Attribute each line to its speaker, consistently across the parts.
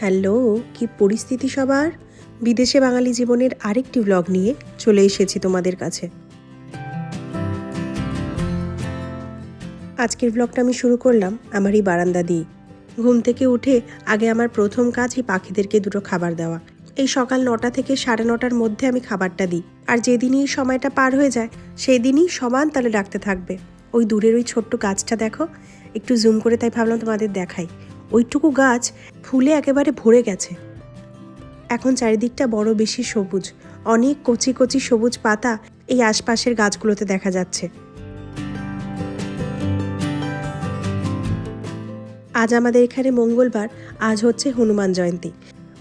Speaker 1: Hello, কি পরিস্থিতি সবার? বিদেশে বাঙালি জীবনের আরেকটি ব্লগ নিয়ে চলে এসেছি তোমাদের কাছে। আজকের ব্লগটা আমি শুরু করলাম আমার এই বারান্দা দিয়ে। ঘুম থেকে উঠে আগে আমার প্রথম কাজ এই পাখিদেরকে দুটো খাবার দেওয়া। এই সকাল নটা থেকে সাড়ে নটার মধ্যে আমি খাবারটা দিই। আর যেদিনই সময়টা পার হয়ে যায় সেই দিনই সমান তালে ডাকতে থাকবে। ওই দূরের ওই ছোট্ট গাছটা দেখো, একটু জুম করে তাই ভাবলাম তোমাদের দেখাই। ওইটুকু গাছ ফুলে একেবারে ভরে গেছে। এখন চারিদিকটা বড় বেশি সবুজ। অনেক কচি কচি সবুজ পাতা এই আশপাশের গাছগুলোতে দেখা যাচ্ছে। আজ আমাদের এখানে মঙ্গলবার, আজ হচ্ছে হনুমান জয়ন্তী।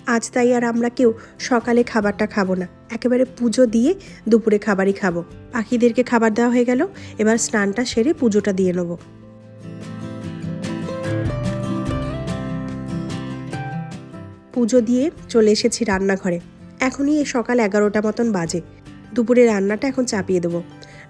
Speaker 1: আজ তাই আর আমরা কেউ সকালে খাবারটা খাব না। একেবারে পুজো দিয়ে দুপুরে খাবারই খাব। পাখিদেরকে খাবার দেওয়া হয়ে গেল, এবার স্নানটা সেরে পুজোটা দিয়ে নেব। পুজো দিয়ে চলে এসেছি রান্নাঘরে। এখনই এই সকাল এগারোটা মতন বাজে। দুপুরে রান্নাটা এখন চাপিয়ে দেবো।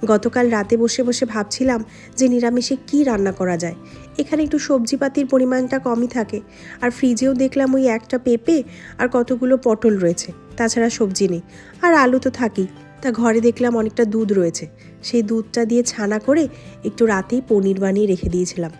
Speaker 1: গতকাল রাতে বসে বসে ভাবছিলাম যে নিরামিষে কি রান্না করা যায়। এখানে একটু সবজিপাতির পরিমাণটা কমই থাকে। আর ফ্রিজেও দেখলাম ওই একটা পেঁপে আর কতগুলো পটল রয়েছে। তাছাড়া সবজি নেই। আর আলু তো থাকেই। তা ঘরে দেখলাম অনেকটা দুধ রয়েছে। সেই দুধটা দিয়ে ছানা করে একটু রাতেই পনির বানিয়ে রেখে দিয়েছিলাম।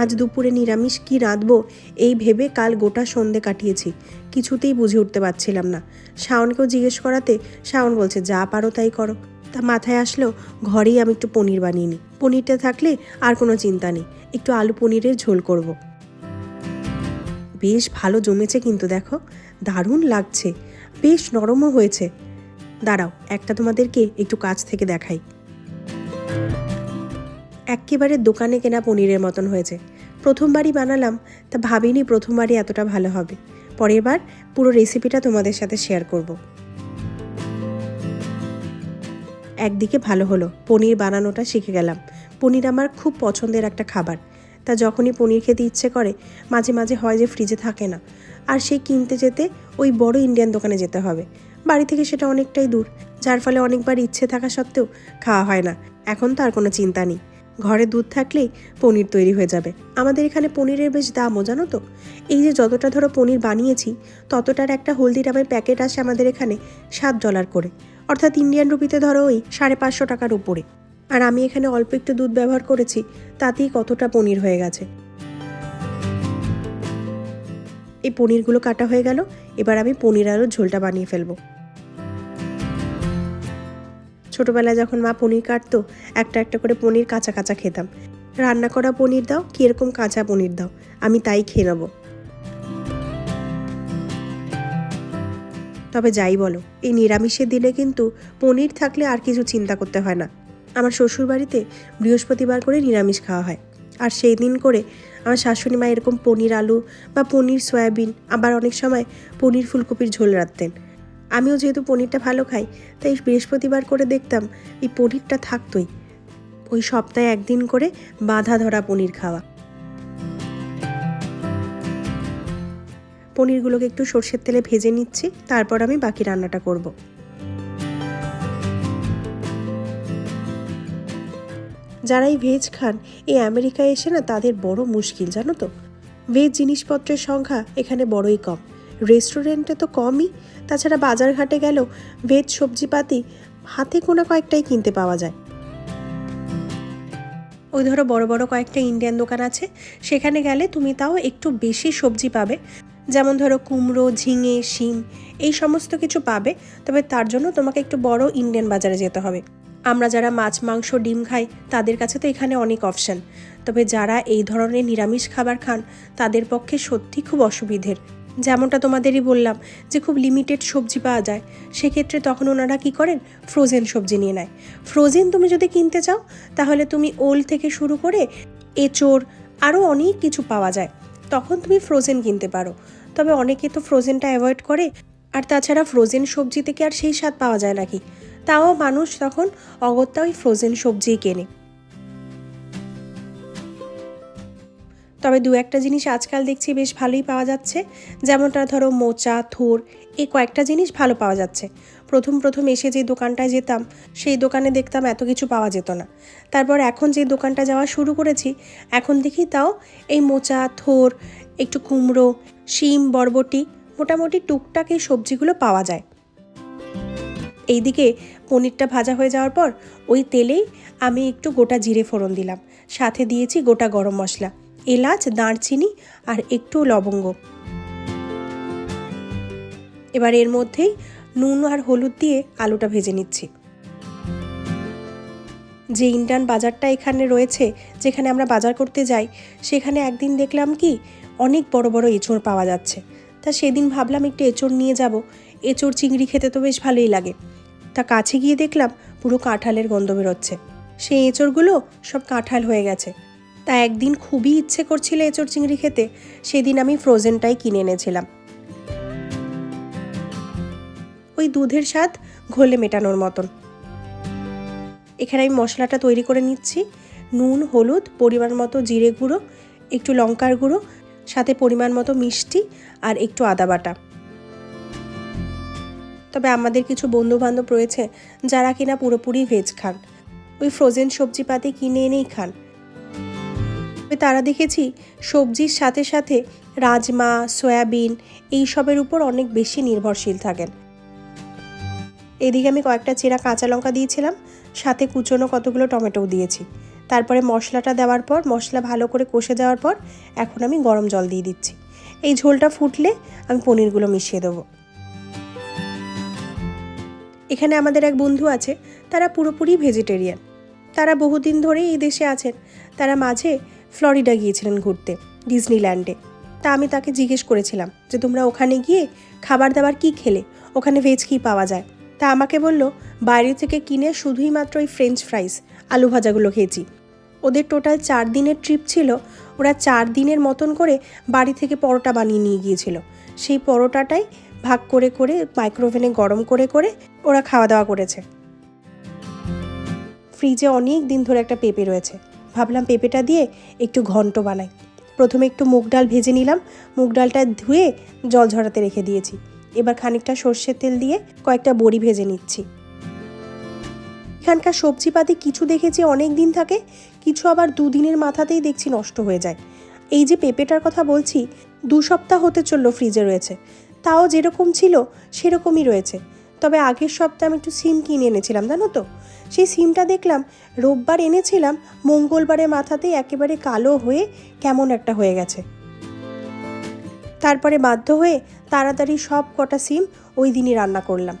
Speaker 1: আজ দুপুরে নিরামিষ কি রাঁধবো? এই ভেবে কাল গোটা সন্ধে কাটিয়েছি। কিছুতেই বুঝে উঠতে পারছিলাম না। শাওনকেও জিজ্ঞেস করাতে শাওন বলছে, যা পারো তাই করো। তা মাথায় আসলো, ঘরেই আমি একটু পনির বানিয়ে নিই। পনিরটা থাকলে আর কোনো চিন্তা নেই। একটু আলু পনিরের ঝোল করব। বেশ ভালো জমেছে কিন্তু দেখো। দারুণ লাগছে। বেশ নরমও হয়েছে। দাঁড়াও, একটা তোমাদেরকে একটু কাছ থেকে দেখাই। একেবারে দোকানে কেনা পনিরের মতন হয়েছে। প্রথমবারই বানালাম, তা ভাবিনি প্রথমবারই এতটা ভালো হবে। পরের বার পুরো রেসিপিটা তোমাদের সাথে শেয়ার করব। একদিকে ভালো হলো, পনির বানানোটা শিখে গেলাম। পনির আমার খুব পছন্দের একটা খাবার। তা যখনই পনির খেতে ইচ্ছে করে, মাঝে মাঝে হয় যে ফ্রিজে থাকে না। আর সেই কিনতে যেতে ওই বড় ইন্ডিয়ান দোকানে যেতে হবে। বাড়ি থেকে সেটা অনেকটাই দূর, যার ফলে অনেকবার ইচ্ছে থাকা সত্ত্বেও খাওয়া হয় না। এখন তো আর কোনো চিন্তা নেই। ঘরে দুধ থাকলেই পনির তৈরি হয়ে যাবে। আমাদের এখানে পনিরের বেশ দামও, জানো তো? এই যে যতটা ধরো পনির বানিয়েছি, ততটার একটা হলদিরামের প্যাকেট আসে আমাদের এখানে সাত ডলার করে। অর্থাৎ ইন্ডিয়ান রুপিতে ধরো ওই সাড়ে পাঁচশো টাকার উপরে। আর আমি এখানে অল্প একটু দুধ ব্যবহার করেছি, তাতেই কতটা পনির হয়ে গেছে। এই পনিরগুলো কাটা হয়ে গেল, এবার আমি পনির আলুর ঝোলটা বানিয়ে ফেলব। ছোটোবেলায় যখন মা পনির কাটতো, একটা একটা করে পনির কাঁচা কাঁচা খেতাম। রান্না করা পনির দাও কি এরকম কাঁচা পনির দাও, আমি তাই খেয়ে নেব। তবে যাই বলো, এই নিরামিষের দিনে কিন্তু পনির থাকলে আর কিছু চিন্তা করতে হয় না। আমার শ্বশুর বাড়িতে বৃহস্পতিবার করে নিরামিষ খাওয়া হয়। আর সেই দিন করে আমার শাশুড়ি মা এরকম পনির আলু বা পনির সয়াবিন, আবার অনেক সময় পনির ফুলকপির ঝোল রাখতেন আমিও যেহেতু পনিরটা ভালো খাই, তাই বৃহস্পতিবার করে দেখতাম এই পনিরটা থাকতোই। ওই সপ্তাহে একদিন করে বাঁধা ধরা পনির খাওয়া। পনিরগুলোকে একটু সর্ষের তেলে ভেজে নিচ্ছি, তারপর আমি বাকি রান্নাটা করব। যারা এই ভেজ খান, এই আমেরিকায় এসে না তাদের বড় মুশকিল, জানো তো? ভেজ জিনিসপত্রের সংখ্যা এখানে বড়ই কম। রেস্টুরেন্টে তো কমই। তাছাড়া বাজারঘাটে গেলেও ভেজ সবজিপাতি হাতে কোনা কয়েকটাই কিনতে পাওয়া যায়। ওই ধরো বড় বড় কয়েকটা ইন্ডিয়ান দোকান আছে, সেখানে গেলে তুমি তাও একটু বেশি সবজি পাবে। যেমন ধরো কুমড়ো, ঝিঙে, শিম, এই সমস্ত কিছু পাবে, তবে তার জন্য তোমাকে একটু বড় ইন্ডিয়ান বাজারে যেতে হবে। আমরা যারা মাছ, মাংস, ডিম খাই, তাদের কাছে তো এখানে অনেক অপশান তবে যারা এই ধরনের নিরামিষ খাবার খান, তাদের পক্ষে সত্যি খুব অসুবিধের। যেমনটা তোমাদেরই বললাম যে খুব লিমিটেড সবজি পাওয়া যায়, সেক্ষেত্রে তখন ওনারা কি করেন? ফ্রোজেন সবজি নিয়ে নেয়। ফ্রোজেন তুমি যদি কিনতে চাও, তাহলে তুমি ওল থেকে শুরু করে এঁচোড়, আরও অনেক কিছু পাওয়া যায়। তখন তুমি ফ্রোজেন কিনতে পারো। তবে অনেকে তো ফ্রোজেনটা অ্যাভয়েড করে, আর তাছাড়া ফ্রোজেন সবজি থেকে আর সেই স্বাদ পাওয়া যায় নাকি? তাও মানুষ তখন অগত্যা ওই ফ্রোজেন সবজিই কেনে। তবে দু একটা জিনিস আজকাল দেখছি বেশ ভালোই পাওয়া যাচ্ছে। যেমনটা ধরো মোচা, থোর এই কয়েকটা জিনিস ভালো পাওয়া যাচ্ছে। প্রথম প্রথম এসে যে দোকানটায় যেতাম, সেই দোকানে দেখতাম এত কিছু পাওয়া যেত না। তারপর এখন যে দোকানটা যাওয়া শুরু করেছি, এখন দেখি তাও এই মোচা, থোর, একটু কুমড়ো, শিম, বরবটি, মোটামুটি টুকটাক এই সবজিগুলো পাওয়া যায়। এইদিকে পনিরটা ভাজা হয়ে যাওয়ার পর ওই তেলেই আমি একটু গোটা জিরে ফোড়ন দিলাম। সাথে দিয়েছি গোটা গরম মশলা। এলাচ, দারচিনি আর একটু লবঙ্গ। এবার এর মধ্যেই নুন আর হলুদ দিয়ে আলুটা ভেজে নিচ্ছি। যে ইন্ডিয়ান বাজারটা এখানে রয়েছে, যেখানে আমরা বাজার করতে যাই, সেখানে একদিন দেখলাম কি, অনেক বড় বড় এঁচড় পাওয়া যাচ্ছে। তা সেদিন ভাবলাম একটু এঁচড় নিয়ে যাব। এঁচড় চিংড়ি খেতে তো বেশ ভালোই লাগে। তা কাছে গিয়ে দেখলাম পুরো কাঁঠালের গন্ধ বেরোচ্ছে। সেই এঁচড়গুলো সব কাঁঠাল হয়ে গেছে। তা একদিন খুবই ইচ্ছে করছিল এঁচড় চিংড়ি খেতে। সেদিন আমি ফ্রোজেনটাই কিনে এনেছিলাম। ওই দুধের স্বাদ ঘোলে মেটানোর মতন। এখানে আমি মশলাটা তৈরি করে নিচ্ছি। নুন, হলুদ, পরিমাণ মতো জিরে গুঁড়ো, একটু লঙ্কার গুঁড়ো, সাথে পরিমাণ মতো মিষ্টি আর একটু আদা বাটা। তবে আমাদের কিছু বন্ধু বান্ধব রয়েছে যারা কিনা পুরোপুরি ভেজ খান। ওই ফ্রোজেন সবজিপাতি কিনে এনেই খান। তারা দেখেছি সবজির সাথে সাথে রাজমা, সয়াবিন এইসবের উপর অনেক বেশি নির্ভরশীল থাকেন। এদিকে আমি কয়েকটা চেরা কাঁচা লঙ্কা দিয়েছিলাম, সাথে কুচনো কতগুলো টমেটোও দিয়েছি। তারপরে মশলাটা দেওয়ার পর, মশলা ভালো করে কষে দেওয়ার পর এখন আমি গরম জল দিয়ে দিচ্ছি। এই ঝোলটা ফুটলে আমি পনিরগুলো মিশিয়ে দেবো। এখানে আমাদের এক বন্ধু আছে, তারা পুরোপুরি ভেজিটেরিয়ান। তারা বহুদিন ধরেই এই দেশে আছেন। তারা মাঝে ফ্লরিডা গিয়েছিলেন ঘুরতে, ডিজনিল্যান্ডে। তা আমি তাকে জিজ্ঞেস করেছিলাম যে, তোমরা ওখানে গিয়ে খাবার দাবার কি খেলে? ওখানে ভেজ কী পাওয়া যায়? তা আমাকে বলল, বাইরে থেকে কিনে শুধুই মাত্র ওই ফ্রেঞ্চ ফ্রাইস আলু ভাজাগুলো খেয়েছি। ওদের টোটাল চার দিনের ট্রিপ ছিল, ওরা চার দিনের মতন করে বাড়ি থেকে পরোটা বানিয়ে নিয়ে গিয়েছিল। সেই পরোটাটাই ভাগ করে করে মাইক্রোওভেনে গরম করে করে ওরা খাওয়া দাওয়া করেছে। ফ্রিজে অনেক দিন ধরে একটা পেঁপে রয়েছে। ভাবলাম পেঁপেটা দিয়ে একটু ঘন্ট বানাই। প্রথমে একটু মুগ ডাল ভেজে নিলাম। মুগ ডালটা ধুয়ে জল ঝরাতে রেখে দিয়েছি। এবার খানিকটা সর্ষের তেল দিয়ে কয়েকটা বড়ি ভেজে নিচ্ছি। এখানকার সবজিপাতি কিছু দেখেছি অনেক দিন থাকে, কিছু আবার দুদিনের মাথাতেই দেখছি নষ্ট হয়ে যায়। এই যে পেঁপেটার কথা বলছি, দু সপ্তাহ হতে চলল ফ্রিজে রয়েছে। তাও যেরকম ছিল, সেরকমই রয়েছে। তবে আগের সপ্তাহে আমি একটু সিম কিনে এনেছিলাম, জানো তো? সেই সিমটা দেখলাম, রোববার এনেছিলাম, মঙ্গলবারের মাথাতেই একেবারে কালো হয়ে কেমন একটা হয়ে গেছে। তারপরে বাধ্য হয়ে তাড়াতাড়ি সব কটা সিম ওই দিনই রান্না করলাম।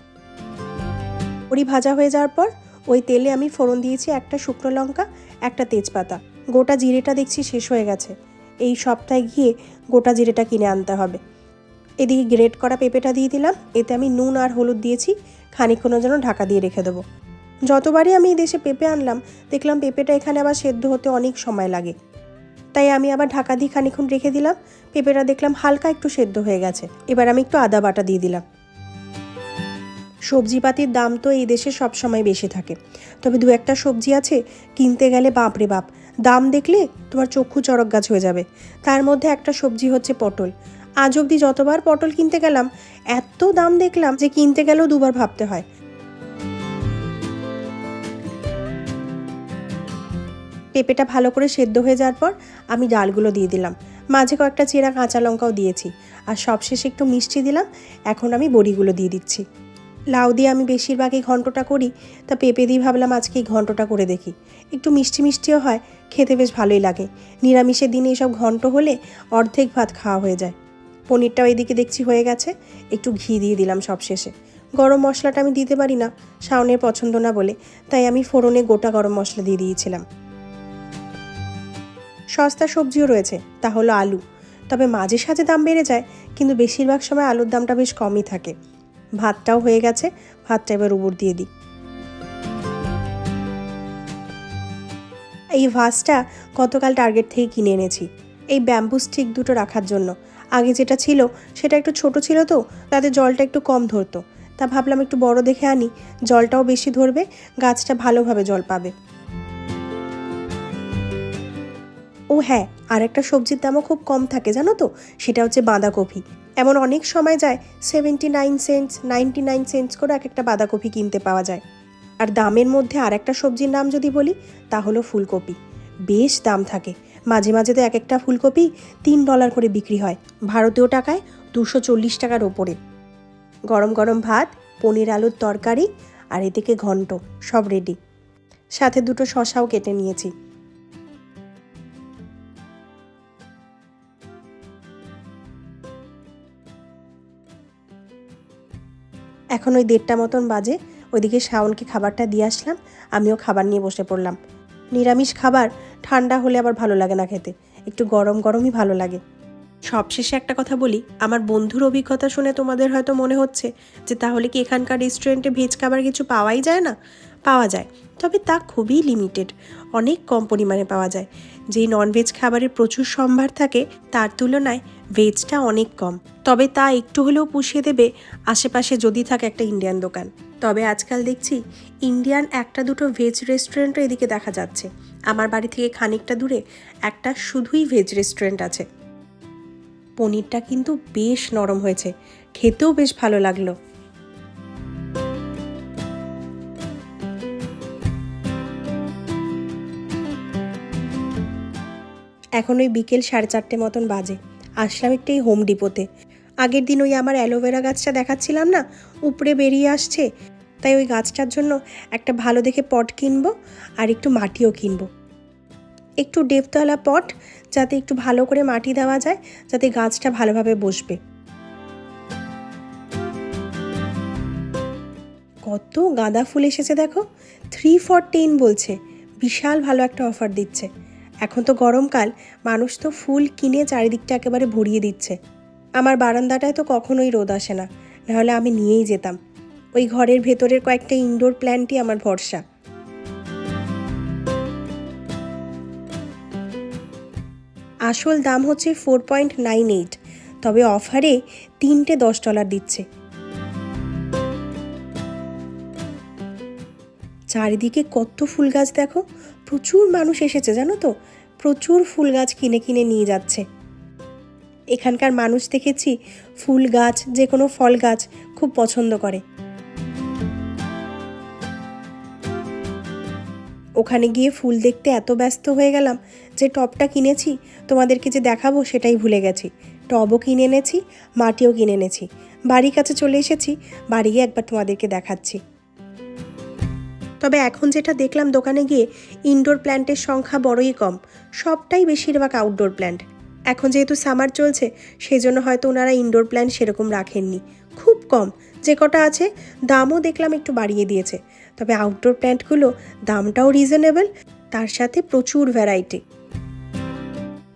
Speaker 1: ওরি ভাজা হয়ে যাওয়ার পর ওই তেলে আমি ফোড়ন দিয়েছি একটা শুকনো লঙ্কা, একটা তেজপাতা। গোটা জিরেটা দেখছি শেষ হয়ে গেছে। এই সপ্তাহে গিয়ে গোটা জিরেটা কিনে আনতে হবে। এদিকে গ্রেট করা পেঁপেটা দিয়ে দিলাম। এতে আমি নুন আর হলুদ দিয়েছি। খানিক্ষণের জন্য ঢাকা দিয়ে রেখে দেবো। যতবারই আমি এই দেশে পেঁপে আনলাম, দেখলাম পেঁপেটা এখানে আবার সেদ্ধ হতে অনেক সময় লাগে। তাই আমি আবার ঢাকা দিয়ে খানিক্ষণ রেখে দিলাম। পেঁপেটা দেখলাম হালকা একটু সেদ্ধ হয়ে গেছে। এবার আমি একটু আদা বাটা দিয়ে দিলাম। সবজিপাতির দাম তো এই দেশে সব সময় বেশি থাকে। তবে দু একটা সবজি আছে, কিনতে গেলে বাপরে বাপ। দাম দেখলে তোমার চক্ষু চড়ক গাছ হয়ে যাবে। তার মধ্যে একটা সবজি হচ্ছে পটল। আজ অবধি যতবার পটল কিনতে গেলাম, এত দাম দেখলাম যে কিনতে গেলেও দুবার ভাবতে হয়। পেঁপেটা ভালো করে সেদ্ধ হয়ে যাওয়ার পর আমি ডালগুলো দিয়ে দিলাম। মাঝে কয়েকটা চেরা কাঁচা লঙ্কাও দিয়েছি। আর সবশেষে একটু মিষ্টি দিলাম, এখন আমি বড়িগুলো দিয়ে দিচ্ছি। লাউ দিয়ে আমি বেশিরভাগ এই ঘন্টটা করি, তা পেঁপে দিয়ে ভাবলাম আজকে এই ঘন্টটা করে দেখি। একটু মিষ্টি মিষ্টিও হয়, খেতে বেশ ভালোই লাগে। নিরামিষের দিনে এইসব ঘন্ট হলে অর্ধেক ভাত খাওয়া হয়ে যায়। পনিরটাও এদিকে দেখছি হয়ে গেছে। একটু ঘি দিয়ে দিলাম সব শেষে গরম মশলাটা আমি দিতে পারি না, শাওনের পছন্দ না বলে, তাই আমি ফোড়নে গোটা গরম মশলা দিয়ে দিয়েছিলাম। সস্তা সবজিও রয়েছে, তা হলো আলু। তবে মাঝে সাঝে দাম বেড়ে যায়, কিন্তু বেশিরভাগ সময় আলুর দামটা বেশ কমই থাকে। ভাতটাও হয়ে গেছে, ভাতটা এবার উপর দিয়ে দিই। এই ভাসটা গতকাল টার্গেট থেকে কিনে এনেছি। এই ব্যাম্বু স্টিক দুটো রাখার জন্য। আগে যেটা ছিল সেটা একটু ছোট ছিল তো, তাতে জলটা একটু কম ধরতো। তা ভাবলাম একটু বড় দেখে আনি, জলটাও বেশি ধরবে, গাছটা ভালোভাবে জল পাবে। ও হ্যাঁ আর একটা সবজির দামও খুব কম থাকে, জানো তো? সেটা হচ্ছে বাঁধাকপি। এমন অনেক সময় যায় seventy nine cents ninety nine cents করে এক একটা বাঁধাকপি কিনতে পাওয়া যায়। আর দামের মধ্যে আর একটা সবজির নাম যদি বলি, তা হলো ফুলকপি। বেশ দাম থাকে। মাঝে মাঝে তো এক একটা ফুলকপি তিন ডলার করে বিক্রি হয়। ভারতীয় টাকায় দুশো চল্লিশ টাকার ওপরে। গরম গরম ভাত, পনির আলুর তরকারি আর এদিকে ঘন্ট, সব রেডি সাথে দুটো শশাও কেটে নিয়েছি। এখন ওই দেড়টা মতন বাজে, ওইদিকে শাওনকে খাবারটা দিয়ে আসলাম, আমিও খাবার নিয়ে বসে পড়লাম। নিরামিষ খাবার ঠান্ডা হলে আবার ভালো লাগে না খেতে। একটু গরম গরমই ভালো লাগে। সবশেষে একটা কথা বলি, আমার বন্ধুর অভিজ্ঞতা শুনে তোমাদের হয়তো মনে হচ্ছে যে তাহলে কি এখানকার রেস্টুরেন্টে ভেজ খাবার কিছু পাওয়াই যায় না? পাওয়া যায়, তবে তা খুবই লিমিটেড অনেক কম পরিমাণে পাওয়া যায়। যেই ননভেজ খাবারের প্রচুর সম্ভার থাকে, তার তুলনায় ভেজটা অনেক কম। তবে তা একটু হলেও পুষিয়ে দেবে আশেপাশে যদি থাকে একটা ইন্ডিয়ান দোকান। তবে আজকাল দেখছি ইন্ডিয়ান একটা দুটো ভেজ রেস্টুরেন্টও এদিকে দেখা যাচ্ছে। আমার বাড়ি থেকে খানিকটা দূরে একটা শুধুই ভেজ রেস্টুরেন্ট আছে। পনিরটা কিন্তু বেশ নরম হয়েছে। খেতেও বেশ ভালো লাগল। এখন ওই বিকেল সাড়ে চারটে মতন বাজে। আসলাম একটু হোম ডিপোতে আগের দিন ওই আমার অ্যালোভেরা গাছটা দেখাচ্ছিলাম না উপরে বেরিয়ে আসছে। তাই ওই গাছটার জন্য একটা ভালো দেখে পট কিনবো আর একটু মাটিও কিনবো। একটু ডেপতলা পট যাতে একটু ভালো করে মাটি দেওয়া যায়, যাতে গাছটা ভালোভাবে বসবে। কত গাঁদা ফুল এসেছে দেখো থ্রি ফর টেন বলছে, বিশাল ভালো একটা অফার দিচ্ছে। এখন তো গরমকাল, মানুষ তো ফুল কিনে চারিদিকটা একেবারে ভরিয়ে দিচ্ছে। আমার বারান্দাটায় তো কখনোই রোদ আসে না, নাহলে আমি নিয়েই যেতাম। ওই ঘরের ভেতরের কয়েকটা ইনডোর প্ল্যান্টই আমার ভরসা। আসল দাম হচ্ছে ফোর পয়েন্ট নাইন এইট তবে অফারে তিনটে দশ ডলার দিচ্ছে। চারিদিকে কত ফুল গাছ দেখো, প্রচুর মানুষ এসেছে জানো তো? প্রচুর ফুল গাছ কিনে কিনে নিয়ে যাচ্ছে। এখানকার মানুষ দেখেছি ফুল গাছ, যে কোনো ফল গাছ খুব পছন্দ করে। ওখানে গিয়ে ফুল দেখতে এত ব্যস্ত হয়ে গেলাম যে টবটা কিনেছি, তোমাদেরকে যে দেখাবো সেটাই ভুলে গেছি। টবও কিনে এনেছি, মাটিও কিনে এনেছি। বাড়ির কাছে চলে এসেছি, বাড়ি গিয়ে একবার তোমাদেরকে দেখাচ্ছি। তবে এখন যেটা দেখলাম দোকানে গিয়ে ইনডোর প্ল্যান্টের সংখ্যা বড়ই কম, সবটাই বেশিরভাগ আউটডোর প্ল্যান্ট এখন যেহেতু সামার চলছে সেই জন্য হয়তো ওনারা ইনডোর প্ল্যান্ট সেরকম রাখেননি। খুব কম, যে কটা আছে, দামও দেখলাম একটু বাড়িয়ে দিয়েছে। তবে আউটডোর প্ল্যান্টগুলো দামটাও রিজনেবল তার সাথে প্রচুর ভ্যারাইটি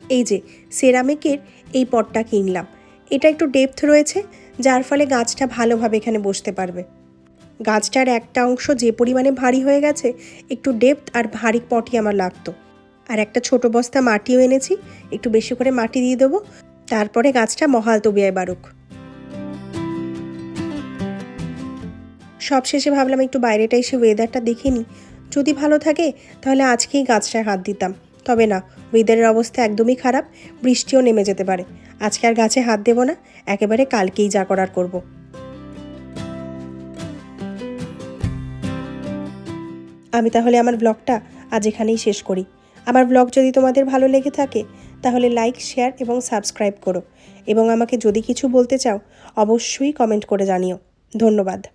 Speaker 1: এই যে সেরামিকের এই পটটা কিনলাম। এটা একটু ডেপথ রয়েছে, যার ফলে গাছটা ভালোভাবে এখানে বসতে পারবে। গাছটার একটা অংশ যে পরিমাণে ভারী হয়ে গেছে, একটু ডেপথ আর ভারী পটই আমার লাগতো। আর একটা ছোট বস্তা মাটিও এনেছি। একটু বেশি করে মাটি দিয়ে দেবো। তারপরে গাছটা মহাল তবিয়ায় বারুক সবশেষে ভাবলাম একটু বাইরেটা এসে ওয়েদারটা দেখে নিই। যদি ভালো থাকে, তাহলে আজকেই গাছটায় হাত দিতাম। তবে না ওয়েদারের অবস্থা একদমই খারাপ। বৃষ্টিও নেমে যেতে পারে। আজকে আর গাছে হাত দেবো না। একেবারে কালকেই যা করার করব। আমি তাহলে আমার ব্লগটা আজ এখানেই শেষ করি। আমার ব্লগ যদি তোমাদের ভালো লেগে থাকে, তাহলে লাইক শেয়ার এবং সাবস্ক্রাইব করো। এবং আমাকে যদি কিছু বলতে চাও, অবশ্যই কমেন্ট করে জানিও। ধন্যবাদ।